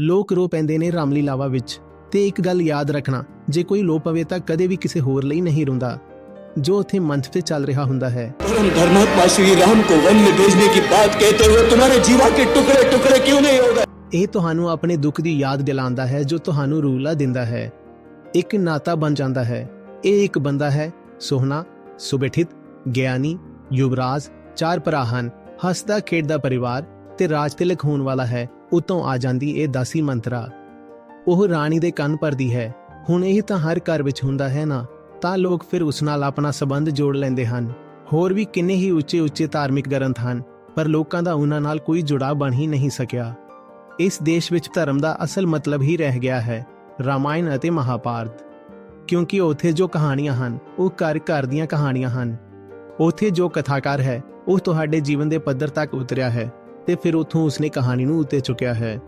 ਲੋਕ ਰੋ ਪੈਂਦੇ ਨੇ ਰਾਮਲੀਲਾਵਾ ਵਿੱਚ ਤੇ ਇੱਕ ਗੱਲ ਯਾਦ ਰੱਖਣਾ ਜੇ ਕੋਈ ਲੋ ਪਵੇ ਤਾਂ ਕਦੇ ਵੀ ਕਿਸੇ ਹੋਰ ਲਈ ਨਹੀਂ ਰੋਂਦਾ ਜੋ ਉੱਥੇ ਮੰਚ ਤੇ ਚੱਲ ਰਿਹਾ ਹੁੰਦਾ ਹੈ परम धर्मात्मा श्री राम को वन में भेजने की बात कहते हुए तुम्हारे जीवा के टुकड़े टुकड़े क्यों नहीं हो गए ਇਹ ਤੁਹਾਨੂੰ ਆਪਣੇ ਦੁੱਖ ਦੀ ਯਾਦ ਦਿਲਾਉਂਦਾ ਹੈ ਜੋ ਤੁਹਾਨੂੰ ਰੂਲਾ ਦਿੰਦਾ ਹੈ ਇੱਕ ਨਾਤਾ ਬਣ ਜਾਂਦਾ ਹੈ ਇਹ ਇੱਕ ਬੰਦਾ ਹੈ ਸੋਹਣਾ ਸੁਬੇਠਿਤ ਗਿਆਨੀ ਯੁਵਰਾਜ ਚਾਰ ਭਰਾ ਹਨ ਹੱਸਦਾ ਖੇਡਦਾ ਪਰਿਵਾਰ ਤੇ ਰਾਜ ਤਿਲਕ ਹੋਣ ਵਾਲਾ ਹੈ, ਉਤੋਂ ਆ ਜਾਂਦੀ ਇਹ ਦਾਸੀ ਮੰਤਰਾ। ਉਹ ਰਾਣੀ ਦੇ ਕੰਨ ਭਰਦੀ ਹੈ, ਹੁਣ ਇਹ ਤਾਂ ਹਰ ਘਰ ਵਿੱਚ ਹੁੰਦਾ ਹੈ ਨਾ, ਤਾਂ ਲੋਕ ਫਿਰ ਉਸ ਨਾਲ ਆਪਣਾ ਸਬੰਧ ਜੋੜ ਲੈਂਦੇ ਹਨ। ਹੋਰ ਵੀ ਕਿੰਨੇ ਹੀ ਉੱਚੇ ਉੱਚੇ ਧਾਰਮਿਕ ਗ੍ਰੰਥ ਹਨ, ਪਰ ਲੋਕਾਂ ਦਾ ਉਹਨਾਂ ਨਾਲ ਕੋਈ ਜੁੜਾਅ ਬਣ ਹੀ ਨਹੀਂ ਸਕਿਆ। ਇਸ ਦੇਸ਼ ਵਿੱਚ ਧਰਮ ਦਾ ਅਸਲ ਮਤਲਬ ਹੀ ਰਹਿ ਗਿਆ ਹੈ, ਰਾਮਾਇਣ ਅਤੇ ਮਹਾਭਾਰਤ। ਕਿਉਂਕਿ ਉੱਥੇ ਜੋ ਕਹਾਣੀਆਂ ਹਨ, ਉਹ ਘਰ ਘਰ ਦੀਆਂ ਕਹਾਣੀਆਂ ਹਨ। ਉੱਥੇ ਜੋ ਕਥਾਕਾਰ ਹੈ, ਉਹ ਤੁਹਾਡੇ ਜੀਵਨ ਦੇ ਪੱਧਰ ਤੱਕ ਉਤਰਿਆ ਹੈ। ਤੇ ਫਿਰ ਉੱਥੋਂ ਉਸਨੇ ਕਹਾਣੀ ਨੂੰ ਉੱਤੇ ਚੁੱਕਿਆ ਹੈ।